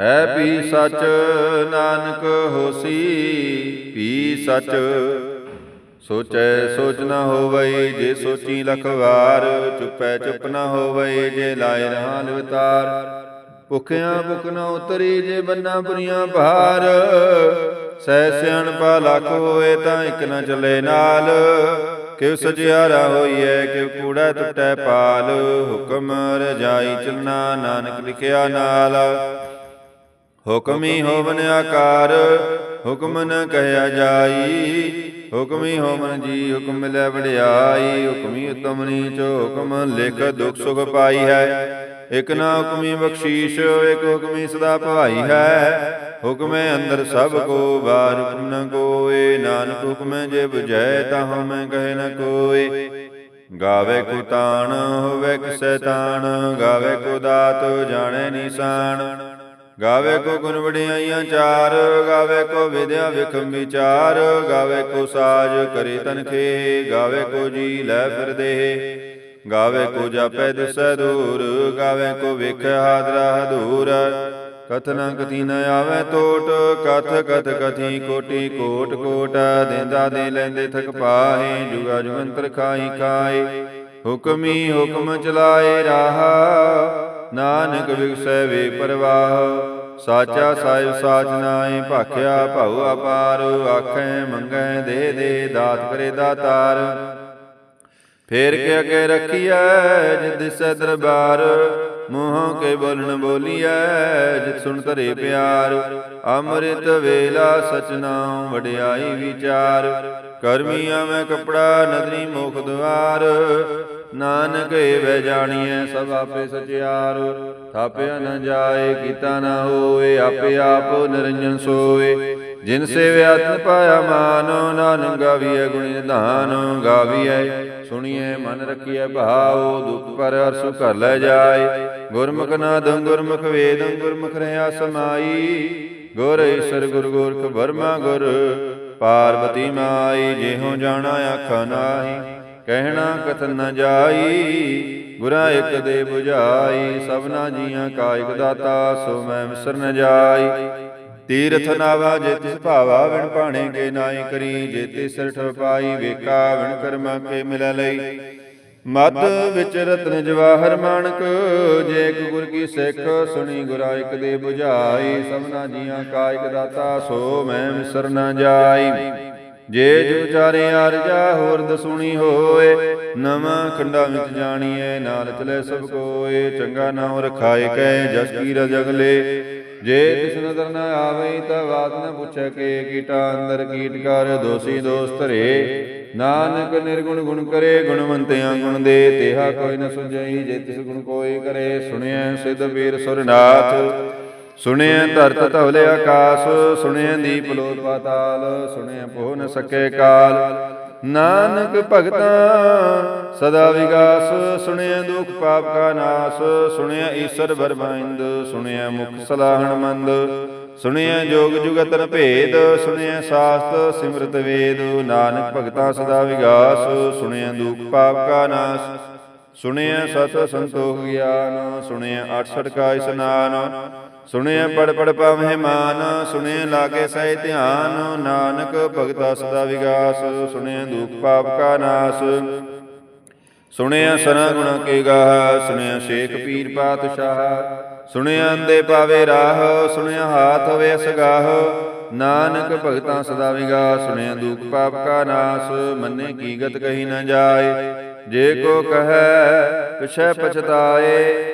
ਹੈ ਵੀ ਸਚ ਨਾਨਕ ਹੋਸੀ ਵੀ ਸਚ ਸੋਚੈ ਸੋਚ ਨਾ ਹੋਵਈ ਜੇ ਸੋਚੀ ਲਖ ਵਾਰ, ਚੁੱਪੈ ਚੁੱਪ ਨਾ ਹੋਵਈ ਜੇ ਲਾਇ ਰਹਾ ਲਿਵਤਾਰ ਭੁਖਿਆਂ ਭੁਖ ਨਾ ਉਤਰੀ, ਜੇ ਬੰਨਾ ਬੁਰੀਆਂ ਭਾਰ ਸਹਿ ਸਿਆਣਪਾ ਲੱਖ ਹੋਏ, ਤਾਂ ਇੱਕ ਨਾ ਚੱਲੇ ਨਾਲ। ਕਿਉ ਸਜਿਆਰਾ ਹੋਈਐ, ਕਿਉ ਕੂੜਾ ਟੁੱਟੈ ਪਾਲ। ਹੁਕਮ ਰਜਾਈ ਚਲਣਾ ਨਾਨਕ ਲਿਖਿਆ ਨਾਲ। ਹੁਕਮੀ ਹੋਵਨ ਆਕਾਰ ਹੁਕਮ ਨ ਕਹਿਆ ਜਾਈ। ਹੁਕਮੀ ਹੋਵਨ ਜੀ ਹੁਕਮ ਮਿਲੈ ਵਡਿਆਈ। ਹੁਕਮੀ ਉਤਮ ਨੀਚ ਹੁਕਮ ਲਿਖ ਦੁਖ ਸੁਖ ਪਾਈ ਹੈ। ਇਕ ਨਾ ਹੁਕਮੀ ਬਖਸ਼ੀਸ਼ ਇਕ ਹੁਕਮੀ ਸਦਾ ਭਵਾਈ ਹੈ। ਹੁਕਮੇ ਅੰਦਰ ਸਭ ਕੋ ਬਾਰ ਹੁਕਮ ਨ ਕੋਏ। ਨਾਨਕ ਹੁਕਮੇ ਜੇ 부ਜੈ ਤਾ ਹਮੈ ਕਹੇ ਨ ਕੋਏ। ਗਾਵੇ ਕੋ ਤਾਣ ਹੋਵੇ ਕਿਸੈ ਤਾਣ ਗਾਵੇ ਕੋ ਦਾਤ ਜਾਣੈ ਨਿਸ਼ਾਨ। ਗਾਵੇ ਕੋ ਗੁਣ ਵਡਿਆਈਆਂ ਚਾਰ, ਗਾਵੇ ਕੋ ਵਿਦਿਆ ਵਿਖਮ ਵਿਚਾਰ, ਗਾਵੇ ਕੋ ਸਾਜ ਕਰੇ ਤਨਖੇ ਗਾਵੇ ਕੋ ਜੀ ਲੈ ਫਿਰਦੇ ਗਾਵੇ ਕੋ ਜਾਪੈ ਦਿਸੈ ਦੂਰ, ਗਾਵੇ ਕੋ ਵੇਖੈ ਹਾਦਰਾ। ਹਦੂਰ ਕਥਨਾ ਕਥੀ ਨ ਆਵੇ ਟੋਟ ਕਥ ਕਥ ਕਥੀ ਕੋਟੀ ਕੋਟ ਕੋਟ। ਦੇਂਦਾ ਦੇ ਲੈਂਦੇ ਥਕ ਪਾਹੇ, ਜੁਗਾ ਜੁਗੰਤਰ ਖਾਈ ਖਾਏ। ਹੁਕਮੀ ਹੁਕਮ ਚਲਾਏ ਰਾਹ। ਨਾਨਕ ਵਿਗਸੈ ਵੇ ਪਰਵਾਹ, ਸਾਚਾ ਸਾਹਿਬ ਸਾਚ ਨਾਏ ਭਾਖਿਆ ਭਉ ਅਪਾਰ, ਆਖੈ ਮੰਗੈ ਦੇ ਦੇ ਦਾਤ ਕਰੇ ਦਾਤਾਰ। ਫੇਰ ਕੇ ਅਗੇ ਰਖੀਐ ਜਿਤ ਦਿਸੈ ਦਰਬਾਰ, ਮੋਹ ਕੇ ਬੋਲਣ ਬੋਲੀਐ ਜਿਤ ਸੁਣ ਧਰੇ ਪਿਆਰ। ਅੰਮ੍ਰਿਤ ਵੇਲਾ ਸਚਨਾ ਵਡਿਆਈ ਵਿਚਾਰ, ਕਰਮੀਆਂ ਮੈਂ ਕਪੜਾ ਨਦਰੀ ਮੁਖ ਦਵਾਰ ਨਾਨਕ ਏਵੈ ਜਾਣੀਐ, ਸਭ ਆਪੇ ਸਚਿਆਰ। ਥਾਪਿਆ ਨ ਜਾਏ, ਕੀਤਾ ਨ ਹੋਏ ਆਪੇ ਆਪ ਨਿਰੰਜਨ ਸੋਏ ਜਿਨ ਸੇਵਿਆ ਤਿਨ ਪਾਇਆ ਮਾਨ, ਨਾਨਕ ਗਾਵੀਐ ਗੁਣੀ ਨਿਧਾਨ। ਗਾਵੀਐ, ਸੁਣੀਐ, ਮਨ ਰਖੀਐ ਭਾਉ, ਦੁਖ ਪਰ ਅਰਸੁ ਘਰ ਲੈ ਜਾਏ। ਗੁਰਮੁਖ ਨਾਦੰ, ਗੁਰਮੁਖ ਵੇਦੰ, ਗੁਰਮੁਖ ਰਹਾ ਸਮਾਈ ਗੁਰ ਈਸਰ, ਗੁਰ ਗੁਰਖ ਬਰਮਾ ਗੁਰ ਪਾਰਬਤੀ ਮਾਈ। ਜਿਹੋ ਜਾਣਾ, ਆਖਾ ਨਾਹੀ। ਕਹਿਣਾ ਕਥਨ ਨ ਜਾਈ ਗੁਰਾ ਇਕ ਦੇ 부ਝਾਈ ਸਭਨਾ ਜੀਆਂ ਕਾਇਕ ਦਾਤਾ, ਸੋ ਮੈਂ ਮਿਸਰ ਨ ਜਾਈ। ਤੀਰਥ ਨਾਵਾ ਜੇ ਤਿਸ ਭਾਵਾ, ਵਿਣ ਪਾਣੇ ਕੇ ਨਾਈ ਕਰੀ, ਜੇ ਤਿਸ ਸਿਰ ਠਪਾਈ ਵੇਖਾ ਵਿਣ ਕਰਮਾ ਕੇ ਮਿਲ ਲਈ। ਮਤ ਵਿੱਚ ਰਤਨ ਜਵਾਹਰ ਮਾਨਕ, ਜੇ ਇੱਕ ਗੁਰ ਕੀ ਸਿੱਖ, ਸੁਣੀ ਗੁਰਾ ਇਕ ਦੇ 부ਝਾਈ ਸਭਨਾ ਜੀਆਂ ਕਾਇਕ ਦਾਤਾ, ਸੋ ਮੈਂ ਮਿਸਰ ਨ ਜਾਈ। ਜੇ ਜੋ ਚਾਰੇ ਅਰਜਾ ਹੋਰ ਦਸੁਣੀ ਹੋਏ। ਨਵਾਂ ਖੰਡਾ ਵਿੱਚ ਜਾਣੀਏ ਨਾਲ ਚਲੇ ਸਭ ਕੋਏ। ਚੰਗਾ ਨਾਮ ਰਖਾਏ ਕੈ, ਜਸ ਕੀ ਰਜਗਲੇ ਜੇ ਤਿਸ ਨਦਰ ਨ ਆਵੇ ਤਾਂ ਬਾਤ ਨ ਪੁੱਛੈ ਕੇ, ਕੀਟਾ ਅੰਦਰ ਕੀਟ ਕਰ, ਦੋਸੀ ਦੋਸ ਧਰੇ। ਨਾਨਕ ਨਿਰਗੁਣ ਗੁਣ ਕਰੇ, ਗੁਣਵੰਤਿਆਂ ਗੁਣ ਦੇ। ਤੇਹਾ ਕੋਈ ਨ ਸੁਝਈ, ਜੇ ਤਿਸ ਗੁਣ ਕੋਈ ਕਰੇ, ਸੁਣਿਐ ਸਿਧ ਵੀਰ ਸੁਰਨਾਥ। ਸੁਣਿਆ ਧਰਤ ਧਵਲੇ ਆਕਾਸ ਸੁਣਿਆ ਦੀਪ ਲੋਕ ਪਾਤਾਲ, ਸੁਣਿਐ ਪੋ ਨ ਸਕੇ ਕਾਲ। ਨਾਨਕ ਭਗਤਾਂ, ਸਦਾ ਵਿਗਾਸ ਸੁਣਿਆ ਦੁਖ ਪਾਪ ਕਾ ਨਾਸ ਸੁਣਿਆ ਈਸ਼ਰ ਬਰਮਾਇੰਦ ਸੁਣਿਆ ਮੁਖ ਸਲਾਹਣ ਮੰਦ। ਸੁਣਿਐ ਜੋਗ ਜੁਗਤਨ ਭੇਦ, ਸੁਣਿਐ ਸਾਸਤ ਸਿਮਰਤ ਵੇਦ। ਨਾਨਕ ਭਗਤਾਂ ਸਦਾ ਵਿਗਾਸ, ਸੁਣਿਐ ਦੁਖ ਪਾਪ ਕਾ ਨਾਸ। ਸੁਣਿਐ ਸਤ ਸੰਤੋਖ ਗਿਆਨ ਸੁਣਿਆ 68 ਕਾ ਇਸਨਾਨ। ਸੁਣਿਆ ਪੜ ਪੜ ਪਾਵਹਿ ਮਾਨ ਸੁਣਿਐ ਲਾਗੇ ਸਹਿ ਧਿਆਨ, ਨਾਨਕ ਭਗਤਾ ਸਦਾ ਵਿਗਾਸ, ਸੁਣਿਆ ਦੁਖ ਪਾਪ ਕਾ ਨਾਸ। ਸੁਣਿਆ ਸਨਾ ਗੁਣਾ ਕੇ ਗਾਹ, ਸੁਣਿਆ ਸ਼ੇਖ ਪੀਰ ਪਾਤਸ਼ਾਹ, ਸੁਣਿਆ ਅੰਦੇ ਪਾਵੇ ਰਾਹ, ਸੁਣਿਆ ਹਾਥ ਹੋਵੇ ਅਸਗਾਹ। ਨਾਨਕ ਭਗਤਾਂ ਸਦਾ ਵਿਗਾਸ, ਸੁਣਿਆ ਦੁਖ ਪਾਪ ਕਾ ਨਾਸ, ਮੰਨੇ ਕੀ ਗਤ ਕਹੀ ਨਾ ਜਾਏ। ਜੇ ਕੋ ਕਹੈ, ਪਿਛੈ ਪਛਤਾਏ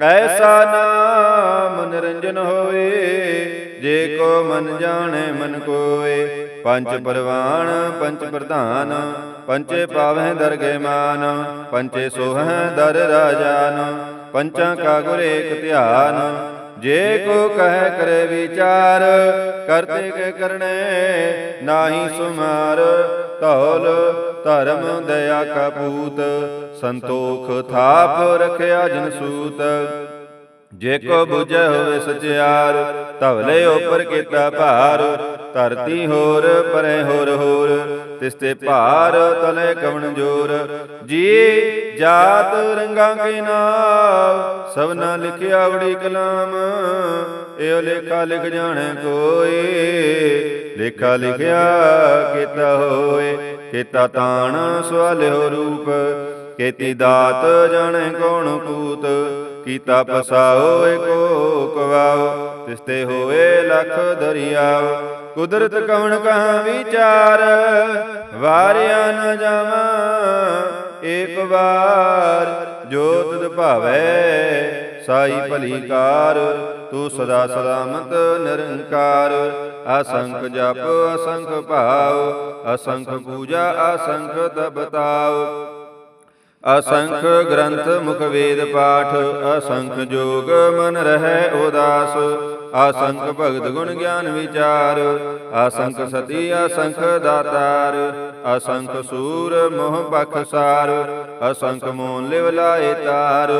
ਐਸਾ ਨਾਮ ਨਿਰੰਜਨ ਹੋਏ ਜੇ ਕੋ ਮਨ ਜਾਣੈ ਮਨ ਕੋਏ। ਪੰਜ ਪਰਵਾਣ ਪੰਜ ਪ੍ਰਧਾਨ ਪੰਚੇ ਪਾਵਹਿ ਦਰਗਹਿ ਮਾਨ ਪੰਚੇ ਸੋਹੈ ਦਰ ਰਾਜਾਨ, ਪੰਚਾਂ ਕਾ ਗੁਰ ਏਕ ਧਿਆਨ ਜੇ ਕੋ ਕਹਿ ਕਰੇ ਵਿਚਾਰ ਕਰਤੇ ਕੇ ਕਰਨੇ ਨਾਹੀ ਸੁਮਾਰ। ਧੌਲ ਧਰਮ ਦਇਆ ਕਪੂਤ ਸੰਤੋਖ ਥਾਪ ਰਖਿਆ ਜਨ ਸੂਤ। ਜੇ ਕੋ ਬੁਝੈ ਹੋਵੇ ਸਚਿਆਰ ਧਵਲੇ ਉਪਰ ਕੀਤਾ ਭਾਰ। ਧਰਤੀ ਹੋਰ ਪਰੇ ਹੋਰ ਹੋਰ। ਤਿਸ ਤੇ ਭਾਰ ਤਲੇ ਕਵਣ ਜੋਰ। ਜੀ ਜਾਤ ਰੰਗਾਂ ਕੇ ਨਾਮ? ਸਭਨਾ ਲਿਖਿਆ ਬੜੀ ਕਲਾਮ। ਇਹੋ ਲੇਖਾ ਲਿਖ ਜਾਣੈ ਕੋਈ। ਲੇਖਾ ਲਿਖਿਆ ਕੀਤਾ ਹੋਏ। ਕੀਤਾ ਤਾਣ ਸਵਾਲਿਓ ਰੂਪ। ਕੀਤੀ ਦਾਤ ਜਾਣੈ ਕੌਣ ਕੂਤ ਕੀਤਾ ਪਸਾਓ ਏਕੋ ਕਵਾਓ ਤਿਸ ਤੇ ਹੋਏ ਲਖ ਦਰਿਆਵ ਕੁਦਰਤ ਕਵਣ ਕਹਾਂ ਵਿਚਾਰ, ਵਾਰਿਆ ਨ ਜਾਵਾਂ ਏਕ ਵਾਰ ਜੋ ਤੁਧ ਭਾਵੈ, ਸਾਈ ਭਲੀ ਕਾਰ, ਤੂੰ ਸਦਾ ਸਲਾਮਤ ਨਿਰੰਕਾਰ। ਅਸੰਖ ਜਪ, ਅਸੰਖ ਭਾਵ ਅਸੰਖ ਪੂਜਾ, ਅਸੰਖ ਤਪਤਾਵ ਅਸੰਖ ਗ੍ਰੰਥ ਮੁਖ ਵੇਦ ਪਾਠ, ਅਸੰਖ ਜੋਗ ਮਨ ਰਹਿ ਉਦਾਸ। ਅਸੰਖ ਭਗਤ ਗੁਣ ਗਿਆਨ ਵਿਚਾਰ, ਅਸੰਖ ਸਤੀ ਅਸੰਖ ਦਾਤਾਰ। ਅਸੰਖ ਸੂਰ ਮੋਹ ਬਖਸਾਰ ਅਸੰਖ ਮੋਨ ਲਿਵ ਲਾਏ ਤਾਰ।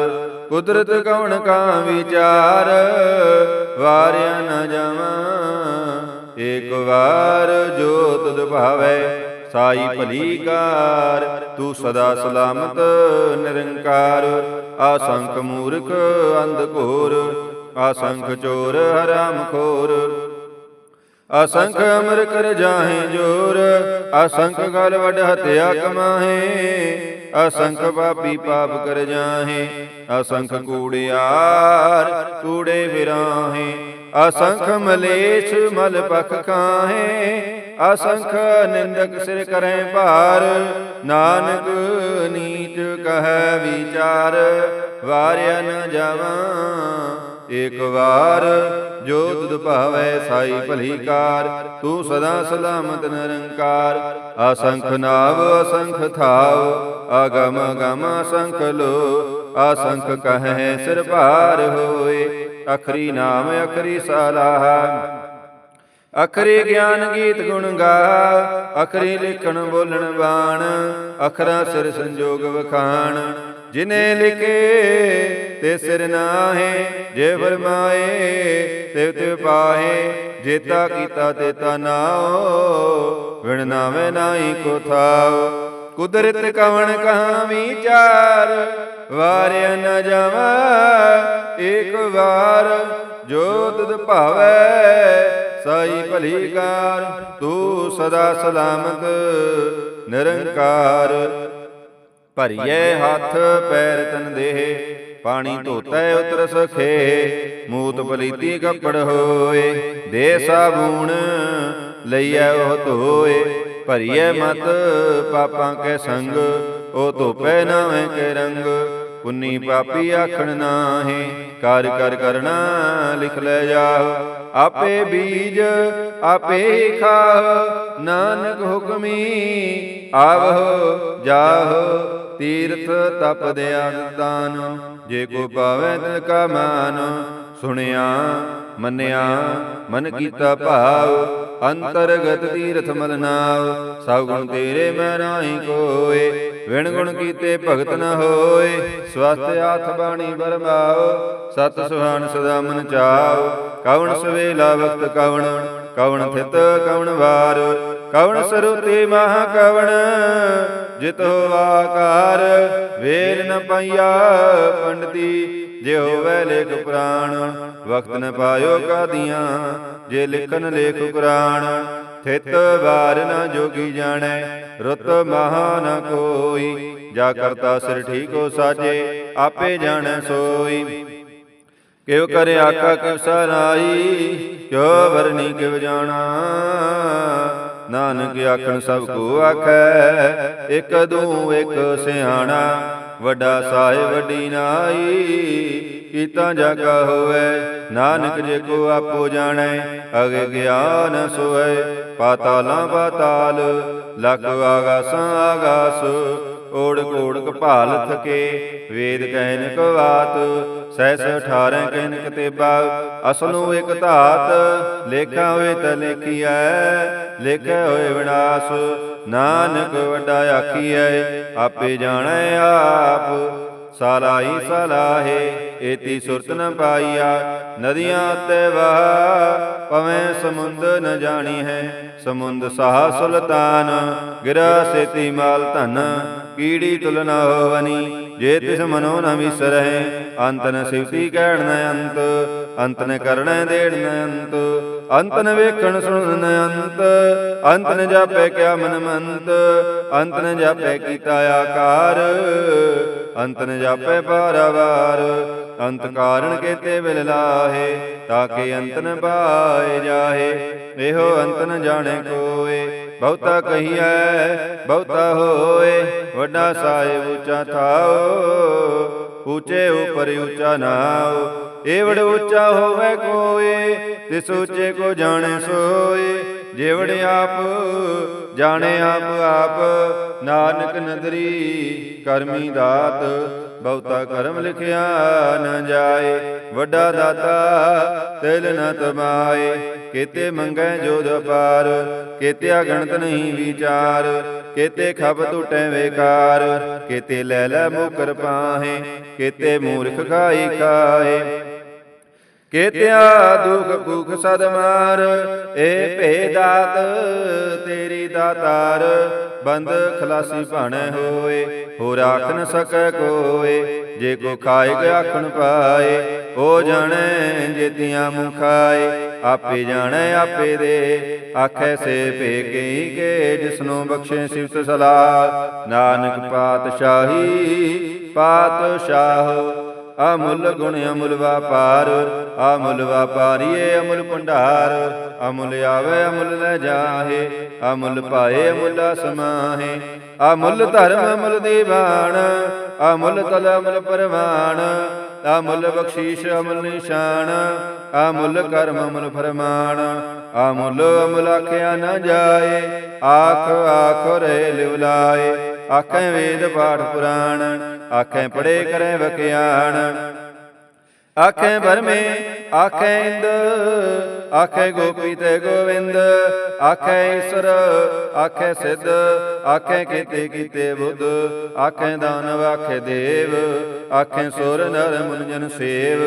ਕੁਦਰਤ ਕਵਣ ਕਾ ਵਿਚਾਰ, ਵਾਰਿਆ ਨ ਜਾਵਾਂ। ਏਕ ਵਾਰ ਜੋ ਤੁਧ ਭਾਵੈ ਸਾਈ ਭਲੀ ਕਾਰ ਤੂੰ ਸਦਾ ਸਲਾਮਤ ਨਿਰੰਕਾਰ। ਆਸੰਖ ਮੂਰਖ ਅੰਧ ਘੋਰ ਆਸੰਖ ਚੋਰ ਹਰਾਮ ਖੋਰ ਅਸੰਖ ਅਮਰ ਕਰ ਜਾਹੇ ਜੋਰ। ਅਸੰਖ ਗਲ ਵਡ ਹਤਿਆ ਕਮਾਹੇ। ਅਸੰਖ ਪਾਪੀ ਪਾਪ ਕਰ ਜਾਹੇ, ਅਸੰਖ ਕੂੜਿਆਰ ਕੂੜੇ ਫਿਰਾਹੇ, ਅਸੰਖ ਮਲੇਛ ਮਲ ਪਖ ਖਾਹੇ, ਅਸੰਖ ਨਿੰਦਕ ਸਿਰ ਕਰੈ ਭਾਰ, ਨਾਨਕ ਨੀਚ ਕਹੈ ਵਿਚਾਰ, ਵਾਰਿਆ ਨ ਜਾਵਾਂ ਏਕ ਵਾਰ ਜੋ ਤੁਧ ਭਾਵੈ ਸਾਈ ਭਲੀ ਕਾਰ, ਤੂੰ ਸਦਾ ਸਲਾਮਤ ਨਿਰੰਕਾਰ। ਅਸੰਖ ਨਾਵ, ਅਸੰਖ ਥਾਵ ਅਗਮ ਗਮ ਅਸੰਖ ਲੋ। ਅਸੰਖ ਕਹੈ ਸਿਰ ਭਾਰ ਹੋਏ, ਅਖਰੀ ਨਾਮ, ਅਖਰੀ ਸਲਾਹ ਅਖਰੇ ਗਿਆਨ ਗੀਤ ਗੁਣ ਗਾ, ਅਖਰੇ ਲਿਖਣ ਬੋਲਣ ਬਾਣ, ਅਖਰਾ ਸਿਰ ਸੰਜੋਗ ਵਖਾਣ। ਜਿਨੇ ਲਿਖੇ ਤੇ ਸਿਰ ਨਾਹੇ, ਜੇ ਫਰਮਾਏ ਤੇ ਤੇ ਪਾਹੇ, ਜੇਤਾ ਕੀਤਾ ਤੇ ਤਾ ਨਾਉ ਵਿਣ ਨਾਵੇਂ ਨਾਹੀ ਕੋ ਥਾਉ ਕੁਦਰਤ ਕਵਣ ਕਹਾਂ ਵਿਚਾਰ, ਵਾਰਿਆ ਨ ਜਾਵਾ ਇੱਕ ਵਾਰ। ਜੋ ਤੁਧ ਭਾਵੈ, ਸਾਈ ਭਲੀ ਕਾਰ, ਤੂੰ ਸਦਾ ਸਲਾਮਤ, ਨਿਰੰਕਾਰ। ਭਰੀਏ ਹੱਥ ਪੈਰ ਤਨ ਦੇਹ ਪਾਣੀ ਧੋਤੈ ਉਤਰ ਸਖੇ ਮੂਤ ਪਲੀਤੀ ਕੱਪੜ ਹੋਏ ਦੇ ਸਾਬੂਣ ਲਈਐ ਉਹ ਧੋਏ ਭਰੀਏ ਮਤ ਪਾਪਾਂ ਕੇ ਸੰਗ ਉਹ ਧੋਪੈ ਨਾਵੇਂ ਕੇ ਰੰਗ ਪੁੰਨੀ ਪਾਪੀ ਆਖਣ ਨਾਹੀ ਕਰ ਕਰ ਕਰਨਾ ਲਿਖ ਲੈ ਜਾਓ ਆਪੇ ਬੀਜ ਆਪੇ ਖਾਹ ਨਾਨਕ ਹੁਕਮੀ ਆਵਹੁ ਜਾਹੁ। ਤੀਰਥ ਤਪ ਦਿਆ ਜੇ ਕੋ ਪਾਵੇ ਤਿਲ ਕਾ ਮਾਨ, ਸੁਣਿਆ, ਮੰਨਿਆ, ਮਨ ਕੀਤਾ ਭਾਵ, ਅੰਤਰਗਤ ਤੀਰਥ ਮਲ ਨਾਵ ਸਭ ਗੁਣ ਤੇਰੇ ਮੈਂ ਨਾਹੀ ਕੋਏ, ਵਿਣ ਗੁਣ ਕੀਤੇ ਭਗਤ ਨ ਹੋਏ ਸਵਸਤ ਆਥ ਬਾਣੀ ਬਰਮਾਓ ਸਤ ਸੁਹਾਨ ਸਦਾ ਮਨ ਚਾਓ, ਕਵਣ ਸਵੇਲਾ ਵਕਤ ਕਵਣ ਕਵਣ ਥਿਤ ਕਵਣ ਵਾਰ ਕਵਣ ਸਰੂਤੀ ਮਹਾ ਕਵਣ ਜਿਤ ਹੋਵਾ ਕਾਰ ਨ ਪਾਈਆ ਪੰਡਤੀ ਜੇ ਹੋਵੇ ਲੇਖ ਪ੍ਰਾਣ। ਵਕਤ ਨ ਪਾਇਓ ਕਾਦੀਆਂ, ਜੇ ਲਿਖਨ ਲੇਖ ਕੁਰਾਨ ਥਿਤ ਵਾਰ ਨ ਜੋਗੀ ਜਾਣੈ, ਰੁੱਤ ਮਹਾ ਨ ਕੋਈ। ਜਾ ਕਰਤਾ ਸਿਰ ਠੀਕੋ ਸਾਜੇ, ਆਪੇ ਜਾਣੈ ਸੋਈ। ਕਿਵ ਕਰੇ ਆਕਾ ਕਿਵ ਸਰਾਈ, ਕਿਉ ਵਰਨੀ ਕਿਵ ਜਾਣਾ। ਨਾਨਕ ਆਖਣ ਸਭ ਕੋ ਆਖੈ, ਇਕ ਦੂ ਇਕ ਸਿਆਣਾ, ਵੱਡਾ ਸਾਹਿਬ ਵੱਡੀ ਨਾਈ, ਕੀਤਾ ਜਾਗਾ ਹੋਵੇ, ਨਾਨਕ ਜੇ ਕੋ ਆਪੋ ਜਾਣੈ, ਅਗੇ ਗਿਆਨ ਸੋਏ ਪਾਤਾਲਾਂ ਪਾਤਾਲ, ਲਖ ਆਗਾਸਾਂ ਆਗਾਸ ਓੜ ਕੋੜ ਕਪਾਲ ਥਕੇ। ਵੇਦ ਕਹਿਨ ਕੋ ਬਾਤ ਸਹਿਸ 18 ਕਹਿਨ ਕਤੇਬਾ ਅਸਲੋਂ ਇਕ ਧਾਤ, ਲੇਖਾ ਹੋਏ ਤ ਲੇਖੀਐ, ਲੇਖੇ ਹੋਏ ਵਿਨਾਸ਼। ਨਾਨਕ ਵੱਡਾ ਆਖੀਐ, ਆਪੇ ਜਾਣੈ ਆਪ। ਸਾਲਾਈ ਸਲਾਹੇ, ਏਤੀ ਸੁਰਤ ਨ ਪਾਈਆ। ਨਦੀਆਂ ਤੇ ਵਹਾ ਪਵੇਂ ਸਮੁੰਦ ਨ ਜਾਣੀ ਹੈ। ਸਮੁੰਦ ਸਾਹ ਸੁਲਤਾਨ, ਗਿਰਾ ਸੇਤੀ ਮਾਲ ਧਨ, ਕੀੜੀ ਤੁਲਨਾ ਹੋਵਨੀ। ਜੇ ਤਿਸ ਮਨੋ ਨ ਵਿਸਰਹਿ ਅੰਤ ਨ ਸਿਵਤੀ ਕਹਿਣ ਨ ਅੰਤ ਅੰਤ ਨ ਕਰਣੈ ਦੇਣ ਨ ਅੰਤ ਅੰਤ ਨ ਵੇਖਣ ਸੁਣਨ ਅੰਤ ਅੰਤ ਨ ਜਾਪੈ ਕਿਆ ਮਨ ਮੰਤ, ਅੰਤ ਨ ਜਾਪੈ ਕੀਤਾ ਆਕਾਰ, ਅੰਤ ਨ ਜਾਪੈ ਪਾਰਾਵਾਰ ਅੰਤ ਕਾਰਣ ਕੇਤੇ ਬਿਲ ਲਾਹੇ ਤਾਕੇ ਅੰਤ ਪਾਏ ਜਾਹੇ। ਇਹੋ ਅੰਤ ਨ ਕੋਏ, ਬਹੁਤਾ ਕਹੀਐ, ਬਹੁਤਾ ਹੋਏ। ਵੱਡਾ ਸਾਹਿਬ ਉੱਚਾ ਥਾਓ, ਉੱਚੇ ਉਪਰ ਉੱਚਾ ਨਾਉ ਏਵੜ ਉੱਚਾ ਹੋਵੇ ਕੋਏ, ਤਿਸ ਉੱਚੇ ਕੋ ਜਾਣੇ ਸੋਏ। ਜੇਵੜ ਆਪ, ਜਾਣੇ ਆਪ ਆਪ, ਨਾਨਕ ਨਦਰੀ, ਕਰਮੀ ਦਾਤ, ਬਹੁਤਾ ਕਰਮ ਲਿਖਿਆ ਨ ਜਾਏ, ਵੱਡਾ ਦਾਤਾ ਤਿਲ ਨ ਤਮਾਏ, ਕੀਤੇ ਮੰਗੈ ਜੋਦ ਪਾਰ ਕੀਤੇ ਅਗਣਤ ਨਹੀਂ ਵਿਚਾਰ, ਕੀਤੇ ਖਬ ਟੁਟੈ ਵੇਕਾਰ, ਕੀਤੇ ਲੈ ਲੈ ਮੁਕਰ ਪਾਹੇ, ਕੀਤੇ ਮੂਰਖ ਖਾਈ ਖਾਏ ਕੇਤਿਆ ਦੁਖ ਭੁਖ ਸਦ ਮਾਰ, ਏ ਭੇਦਾਤ ਤੇਰੀ ਦਾਤਾਰ, ਬੰਦ ਖਲਾਸੀ ਭਾਣੇ ਹੋਏ ਹੋ ਰਾਖ ਨ ਸਕੈ ਕੋਏ, ਜੇ ਕੋ ਖਾਏ ਕੇ ਆਖਣ ਪਾਏ, ਹੋ ਜਾਣੈ ਜੇਤੀਆਂ ਮੁਖਾਏ, ਆਪੇ ਜਾਣੈ ਆਪੇ ਦੇ, ਆਖੈ ਸੇ ਭੇ ਕਈ ਕੇ, ਜਿਸਨੂੰ ਬਖਸ਼ੇ ਸਿਫਤ ਸਲਾਹ, ਨਾਨਕ ਪਾਤਸ਼ਾਹੀ ਪਾਤਸ਼ਾਹ। ਅਮੁੱਲ ਗੁਣ ਅਮੁੱਲ ਵਪਾਰ, ਅਮੁੱਲ ਵਪਾਰੀਏ ਅਮੁੱਲ ਭੰਡਾਰ, ਅਮੁੱਲ ਆਵੇ ਅਮੁੱਲ ਲੈ ਜਾਹੇ, ਅਮੁੱਲ ਪਾਏ ਅਮੁੱਲ ਸਮਾਹੇ। ਅਮੁੱਲ ਧਰਮ ਅਮੁੱਲ ਦੀਵਾਨ ਅਮੁੱਲ ਤਲ ਅਮੁੱਲ ਪਰਵਾਨ ਅਮੁੱਲ ਬਖਸ਼ੀਸ਼ ਅਮੁੱਲ ਨਿਸ਼ਾਨ, ਅਮੁੱਲ ਕਰਮ ਅਮੁੱਲ ਫਰਮਾਨ। ਅਮੁੱਲ ਅਮੁੱਲ ਆਖਿਆ ਨਾ ਜਾਏ, ਆਖ ਆਖ ਰੇ ਲਿਵਲਾਏ। ਆਖੈ ਵੇਦ ਪਾਠ ਪੁਰਾਣ, ਆਖੈ ਪੜੇ ਕਰੈ ਵਕਿਆਣ ਆਖੈ ਬਰਮੇ ਆਖੈ ਇੰਦ, ਆਖੈ ਗੋਪੀ ਤੇ ਗੋਵਿੰਦ, ਆਖੈ ਈਸ਼ਰ, ਆਖੈ ਸਿੱਧ, ਆਖੈ ਕੀਤੇ ਕੀਤੇ ਬੁੱਧ, ਆਖੈ ਦਾਨਵ ਆਖੈ ਦੇਵ, ਆਖੈ ਸੁਰ ਨਰ ਮੁਨ ਜਨ ਸੇਵ,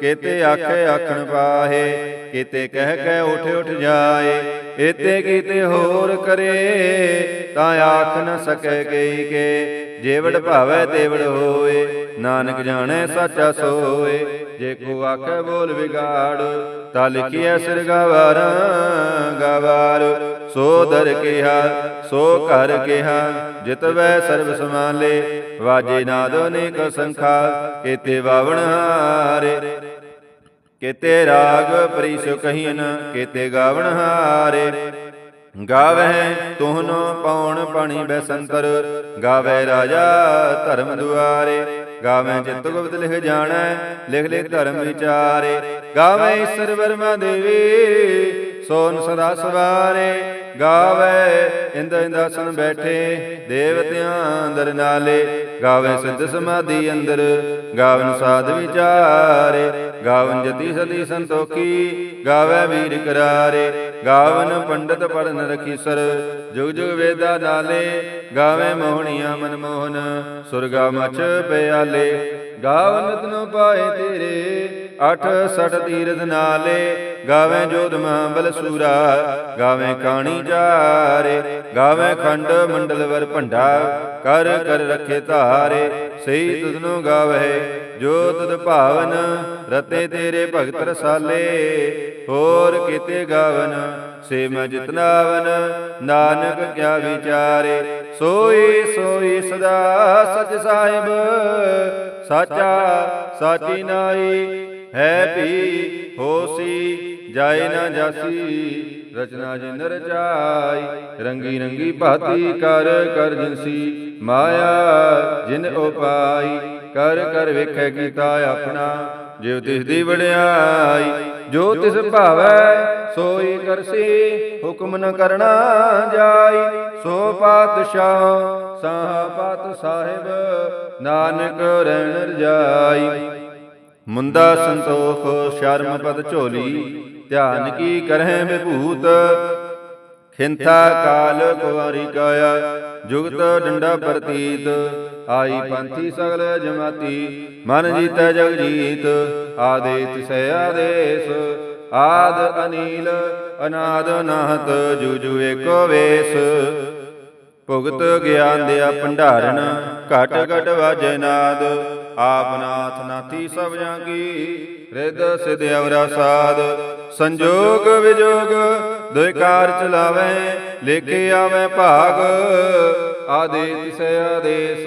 ਕੀਤੇ ਆਖੈ ਆਖਣ ਪਾਹੇ, ਕੀਤੇ ਕਹਿ ਕਹਿ ਉਠ ਉਠ ਜਾਏ ਏਤੇ ਕੀਤੇ ਹੋਰ ਕਰੇ, ਤਾਂ ਆਖ ਨ ਸਕੈ ਕਈ ਕੇ। ਜੇਵੜ ਭਾਵੈ ਤੇਵੜ ਹੋਏ, ਨਾਨਕ ਜਾਣੈ ਸਾਚਾ ਸੋਏ। ਜੇ ਕੋ ਆਖੈ ਬੋਲ ਵਿਗਾੜ, ਤਾ ਲਿਖਿਐ ਸਿਰ ਗਵਾਰਾਂ। ਗਵਾਰ ਸੋ ਦਰ ਕਿਹਾ, ਸੋ ਘਰ ਕਿਹਾ, ਜਿਤਵੈ ਸਰਬ ਸਮਾਲੇ ਵਾਜੇ ਨਾਦ ਅਨੇਕ ਸੰਖਾ, ਕੀਤੇ ਬਾਵਣ ਹਾਰੇ। ਕਿਤੇ ਰਾਗ ਪਰਿਸ ਕਹੀਨ, ਕੀਤੇ ਗਾਵਣ ਹਾਰੇ। ਗਾਵਹਿ ਤੁਹਨ ਪਉਣ ਪਾਣੀ ਬੈਸੰਤਰ ਗਾਵੇ ਰਾਜਾ ਧਰਮ ਦੁਆਰੇ। ਗਾਵੇ ਚਿਤ ਗੁਪਤ ਲਿਖ ਜਾਣੈ, ਲਿਖ ਲਿਖ ਧਰਮ ਵਿਚਾਰੇ। ਗਾਵੇ ਈਸ਼ਰ ਵਰਮਾ ਦੇਵੀ ਸੋਨ ਸਦਾ ਸਵਾਰੇ, ਗਾਵੇ, ਇੰਦ ਇੰਦਾਸਨ ਬੈਠੇ ਦੇਵਤਿਆਂ ਅੰਦਰ ਨਾਲੇ, ਗਾਵੇ ਸਿੱਧ ਸਮਾਧੀ ਅੰਦਰ, ਗਾਵਨ ਸਾਧ ਵਿਚਾਰੇ, ਗਾਵਨ ਜਤੀ ਸਦੀ ਸੰਤੋਖੀ, ਗਾਵੇ ਵੀਰ ਕਰਾਰੇ, ਗਾਵਨ ਪੰਡਤ ਪੜਨ ਰਖੀਸਰ ਜੁਗ ਜੁਗ ਵੇਦਾ ਨਾਲੇ, ਗਾਵੇ ਮੋਹਣੀਆਂ ਮਨ ਮੋਹਨ, ਸੁਰਗਾ ਮਚ ਪਿਆਲੇ, ਗਾਵਨ ਤਨੋ ਪਾਏ ਤੇਰੇ ਅਠ ਸਟ ਤੀਰਥ ਨਾਲੇ, ਗਾਵੇਂ ਜੋਧ ਮਹਾਬਲ ਸੂਰਾ, ਗਾਵੇਂ ਕਾਣੀ ਚਾਰੇ ਗਾਵੇਂ ਖੰਡ ਮੰਡਲ ਵਰ ਭੰਡਾ, ਕਰ ਕਰ ਰੱਖੇ ਧਾਰੇ, ਸਹੀ ਤੁਧਨੋ ਗਾਵੇ ਜੋ ਤੁਧ ਭਾਵਨ, ਰਤੇ ਤੇਰੇ ਭਗਤ ਰਸਾਲੇ, ਹੋਰ ਕਿਤੇ ਗਾਵਨ ਸੇ ਮੈਂ ਜਿਤਨਾਵਨ ਨਾਨਕ ਕਿਆ ਵਿਚਾਰੇ, ਸੋਈ ਸੋਈ ਸਦਾ ਸਚ ਸਾਹਿਬ, ਸਾਚਾ ਸਾਚੀ ਨਾਈ ਹੈ ਵੀ ਹੋਸੀ ਜਾਏ ਨਾ ਜਾਸੀ, ਰਚਨਾ ਜਿਨ ਰਚਾਈ ਰੰਗੀ ਰੰਗੀ ਭਾਤੀ ਕਰ ਕਰ ਜਿਨਸੀ, ਮਾਇਆ ਜਿਨ ਉਪਾਈ, ਕਰ ਕਰ ਵੇਖੈ ਕੀਤਾ ਆਪਣਾ ਜਿਵ ਤਿਸ ਦੀ ਵਡਿਆਈ, ਜੋ ਤਿਸ ਭਾਵੈ, ਸੋਈ ਕਰਸੀ, ਹੁਕਮ ਨ ਕਰਨਾ ਜਾਈ, ਸੋ ਪਾਤਸ਼ਾਹ ਸਾਹ ਪਾਤ ਸਾਹਿਬ, ਨਾਨਕ ਰਹਿਣ ਜਾਈ ਮੁੰਦਾ ਸੰਤੋਖ, ਸ਼ਰਮ ਪਦ ਝੋਲੀ, ਧਿਆਨ ਕੀ ਕਰਹਿ ਵਿਭੂਤ? ਖਿੰਥਾ ਕਾਲ ਕੁਵਾਰੀ ਕਾਇਆ, ਜੁਗਤ ਡੰਡਾ ਪ੍ਰਤੀਤ, ਆਈ ਪੰਥੀ ਸਗਲ ਜਮਾਤੀ, ਮਨ ਜੀਤੈ ਜਗ ਜੀਤ, ਆਦੇਤ ਸੇ ਆਦੇਸ, ਆਦ ਅਨੀਲ, ਅਨਾਦ ਨਾਹਤ ਜੁਜੂ ਏਕੋ ਵੇਸ। ਭੁਗਤ ਗਿਆਨ ਦਿਆ ਭੰਡਾਰਨ, ਘਟ ਘਟ ਵਾਜੈ ਨਾਦ ਆਪ ਨਾਥ ਨਾਥੀ ਸਭ ਜਾਂ ਕੀ ਰਿਦ ਸਿਧ ਅਵਰਾ ਸਾਧ, ਸੰਜੋਗ ਵਿਜੋਗ, ਦੁਇ ਕਾਰ ਚਲਾਵੇ, ਲੇਖੇ ਆਵੇ ਭਾਗ ਆਦੇਸ ਸੇ ਆਦੇਸ,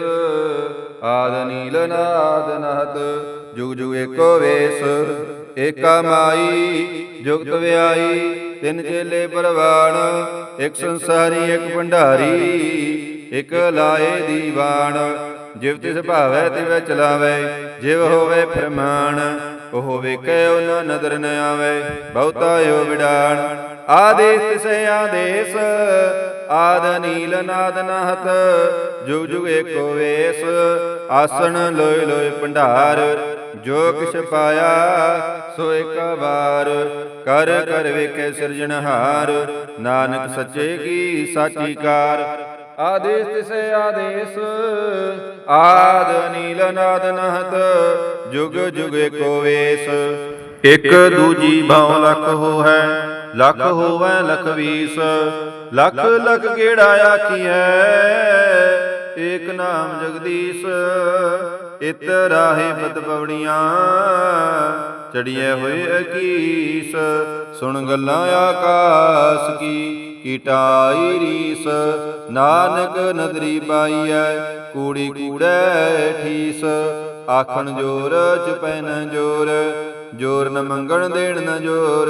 ਆਦ ਨੀਲ ਨਾਦ ਨਹਤ, ਜੁਗ ਜੁਗ ਏਕੋ ਵੇਸ, ਏਕਾ ਮਾਈ, ਜੁਗਤ ਵਿਆਈ, ਤਿੰਨ ਚੇਲੇ ਪਰਵਾਣ, ਇੱਕ ਸੰਸਾਰੀ, ਇੱਕ ਭੰਡਾਰੀ, ਇੱਕ ਲਾਏ ਦੀਵਾਨ ਜਿਵ ਤਿਸ ਭਾਵੈ ਤਿਵ ਚਲਾਵੇ, ਜਿਵ ਹੋਵੇ ਫਰਮਾਨ ਉਹ ਵੇਖੇ ਉਹਨਾਂ ਨਦਰ ਨ ਆਵੇ, ਬਹੁਤਾ ਓ ਵਿਡਾਣ। ਆਦੇਸ ਤਿਸੈ ਆਦੇਸ, ਆਦ ਨੀਲ ਨਾਦ ਨਹਤ, ਜੁਗ ਜੁਗ ਏਕੋ ਵੇਸ। ਆਸਣ ਲੋਇ ਲੋਇ ਭੰਡਾਰ, ਜੋ ਕਿਛ ਪਾਇਆ, ਸੋ ਇੱਕ ਵਾਰ। ਕਰ ਕਰ ਵੇਖੇ ਸਿਰਜਣਹਾਰ, ਨਾਨਕ ਸੱਚੇ ਕੀ ਸਾਚੀ ਕਾਰ। ਆਦੇਸ ਤਿਸੈ ਆਦੇਸ, ਆਦ ਨੀਲ ਨਾਦ ਨਹਤ, ਜੁਗ ਜੁਗ ਏਕੋ ਵੇਸ। ਇੱਕ ਦੂਜੀ ਭਾਉ ਲਖ ਹੋਐ ਲਖ ਹੋਵੈ ਲਖ ਵੀਸ। ਲਖ ਲਖ ਕਿਹੜਾ ਆਖੀਐ? ਏਕ ਨਾਮ ਜਗਦੀਸ਼, ਇਤ ਰਾਹੇ ਪਤ ਪਵੜੀਆਂ ਚੜੀਏ ਹੋਏ ਅਕੀਸ, ਸੁਣ ਗੱਲਾਂ ਆਕਾਸ ਕੀ। ਕੀਟਾਈ ਰੀਸ, ਨਾਨਕ ਨਦਰੀ ਪਾਈਐ ਕੂੜੀ ਕੂੜੈ ਠੀਸ। ਆਖਣ ਜੋਰ ਚੁਪੈ ਨ ਜੋਰ ਜੋਰ ਨ ਮੰਗਣ ਦੇਣ ਨ ਜੋਰ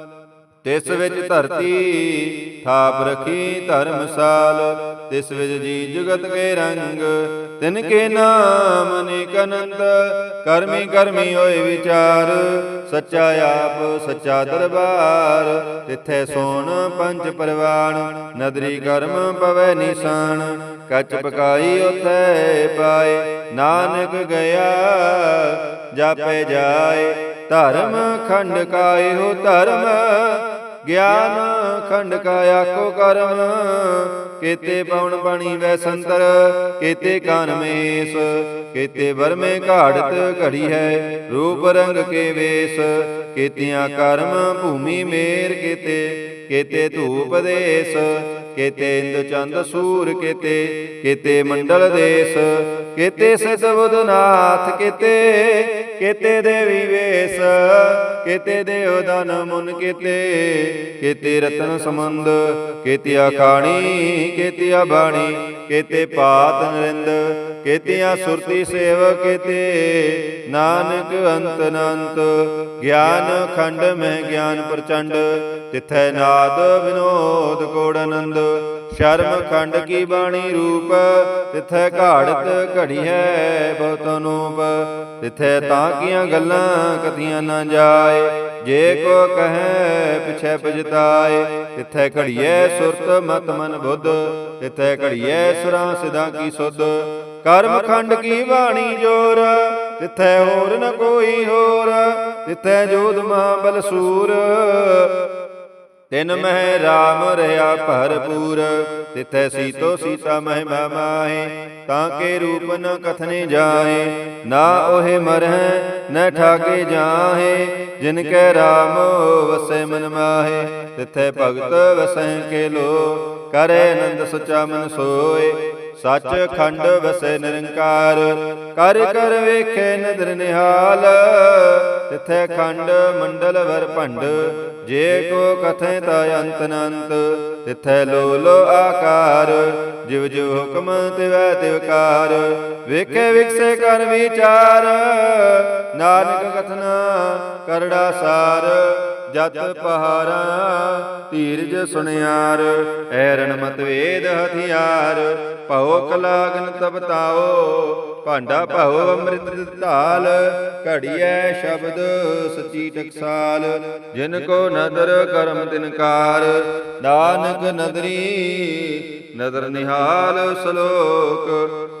ਤਿਸ ਵਿੱਚ ਧਰਤੀ ਥਾਪ ਰਖੀ ਧਰਮਸਾਲ। ਤਿਸ ਵਿੱਚ ਜੀ ਜਗਤ ਕੇ ਰੰਗ। ਤਿਨ ਕੇ ਨਾਮ ਅਨੇਕ ਅਨੰਤ ਕਰਮੀ ਕਰਮੀ ਹੋਏ ਵਿਚਾਰ। ਸੱਚਾ ਆਪ ਸੱਚਾ ਦਰਬਾਰ। ਤਿੱਥੇ ਸੋਣ ਪੰਜ ਪਰਵਾਨ ਨਦਰੀ ਕਰਮ ਪਵੈ ਨਿਸ਼ਾਨ। ਕੱਚ ਪਕਾਈ ਉਥੇ ਪਾਏ। ਨਾਨਕ ਗਿਆ। ਜਾਪੇ ਜਾਏ। ਧਰਮ ਖੰਡ ਕਾਏ ਹੋ ਧਰਮ, ਗਿਆਨ ਖੰਡ ਕਾ ਆਖੋ ਕਰਮ। ਕੀਤੇ ਪਵਨ ਪਾਣੀ ਵੈ ਸੰਤਰ, ਕੀਤੇ ਕਾਨ ਕੀਤੇ ਵਰਮੇ ਘਾੜਤ ਘੜੀ ਹੈ, ਰੂਪ ਰੰਗ ਕੇ ਵੇਸ। ਕੀਤਿਆਂ ਕਰਮ ਭੂਮੀ ਮੇਰ ਕੀਤੇ ਕੀਤੇ ਧੂਪ ਦੇਸ। ਕੀਤੇ ਇੰਦ ਚੰਦ ਸੂਰ ਕੀਤੇ ਕੀਤੇ ਮੰਡਲ ਦੇਸ ਕੀਤੇ ਸਿਧ ਨਾਥ ਕੀਤੇ ਕੀਤੇ ਦੇਵੀ ਵੇਸ ਕੀਤੇ ਦੇਵ ਦਨ ਮੁਨ ਕੀਤੇ ਕੀਤੇ ਰਤਨ ਸਮੰਦ ਕੀਤੇ ਆਖਾਣੀ ਕੀਤੇ ਬਾਣੀ ਕੀਤੇ ਪਾਤ ਨਰਿੰਦ ਕੀਤਿਆਂ ਸੁਰਤੀ ਸੇਵ ਕੀਤੇ ਨਾਨਕ ਅੰਤ ਅਨੰਤ ਗਿਆਨ ਖੰਡ ਮੈਂ ਗਿਆਨ ਪ੍ਰਚੰਡ ਤਿਥੈ ਨਾਦ ਵਿਨੋਦ ਕੋੜ ਆਨੰਦ ਸ਼ਰਮ ਖੰਡ ਕੀ ਬਾਣੀ ਰੂਪ? ਤਿਥੈ ਘਾੜਤ ਘੜੀ ਹੈ ਬਹੁਤ ਅਨੂਪ ਤਿਥੈ ਤਾਂ ਕੀਆਂ ਗੱਲਾਂ ਕਦੀਆਂ ਨਾ ਜਾਏ, ਜੇ ਕੋ ਕਹੈ ਪਿਛੈ ਪਜਤਾਏ। ਤਿਥੈ ਘੜੀਐ ਸੁਰਤ ਮਤ ਮਨ ਬੁੱਧ, ਤਿਥੈ ਘੜੀਐ ਸੁਰਾਂ ਸਿਧਾਂ ਕੀ ਸੁਧ। ਕਰਮ ਖੰਡ ਕੀ ਬਾਣੀ ਜੋਰ? ਤਿਥੈ ਹੋਰ ਨ ਕੋਈ ਹੋਰ? ਤਿਥੈ ਜੋਧ ਮਾਂ ਬਲਸੂਰ ਤਿਨ ਮਹਿ RAM ਰਹਾ ਭਰਪੂਰ, ਤਿਥੈ ਸੀਤੋ ਸੀਤਾ ਮਹਿਮਾ ਮਾਹੇ, ਤਾਂ ਕੇ ਰੂਪ ਨ ਕਥਨੇ ਜਾਏ ਨਾ ਉਹੇ ਮਰਹਿ, ਨ ਠਾਕੇ ਜਾਹੇ, ਜਿਨ ਕੈ RAM ਵਸੈ ਮਨ ਮਾਹੇ, ਤਿਥੈ ਭਗਤ ਵਸੈ ਕੇ ਲੋ, ਕਰੇ ਆਨੰਦ ਸਚਾ ਮਨ ਸੋਏ ਸੱਚ ਖੰਡ ਵਸੈ ਨਿਰੰਕਾਰ, ਕਰ ਕਰ ਵੇਖੇ ਨਦਰ ਨਿਹਾਲ। ਤਿਥੈ ਖੰਡ ਮੰਡਲ ਵਰ ਭੰਡ, ਜੇ ਕੋ ਕਥੈ ਤਾ ਅੰਤ ਅਨੰਤ। ਤਿਥੈ ਲੋ ਲੋ ਆਕਾਰ, ਜਿਵ ਜਿਵ ਹੁਕਮ ਤਿਵੈ ਤਿਵਕਾਰ ਵੇਖੇ ਵਿਖਸੇ ਕਰ ਵਿਚਾਰ, ਨਾਨਕ ਕਥਨਾ ਕਰੜਾ ਸਾਰ। ਜਤ ਪਹਾਰਾ, ਧੀਰਜ ਸੁਣਿਆਰ ਐਰਣ ਮਤ ਹਥਿਆਰ। ਭਉ ਕਲਾਗਨ ਤਪਤਾਓ ਭਾਂਡਾ ਭਉ ਅੰਮ੍ਰਿਤ ਢਾਲ ਘੜੀਐ ਸ਼ਬਦ ਸਚੀ ਟਕਸਾਲ, ਜਿਨ ਕੋ ਨਦਰ ਕਰਮ ਤਿਨਕਾਰ ਨਾਨਕ ਨਦਰੀ, ਨਦਰ ਨਿਹਾਲ ਸਲੋਕ।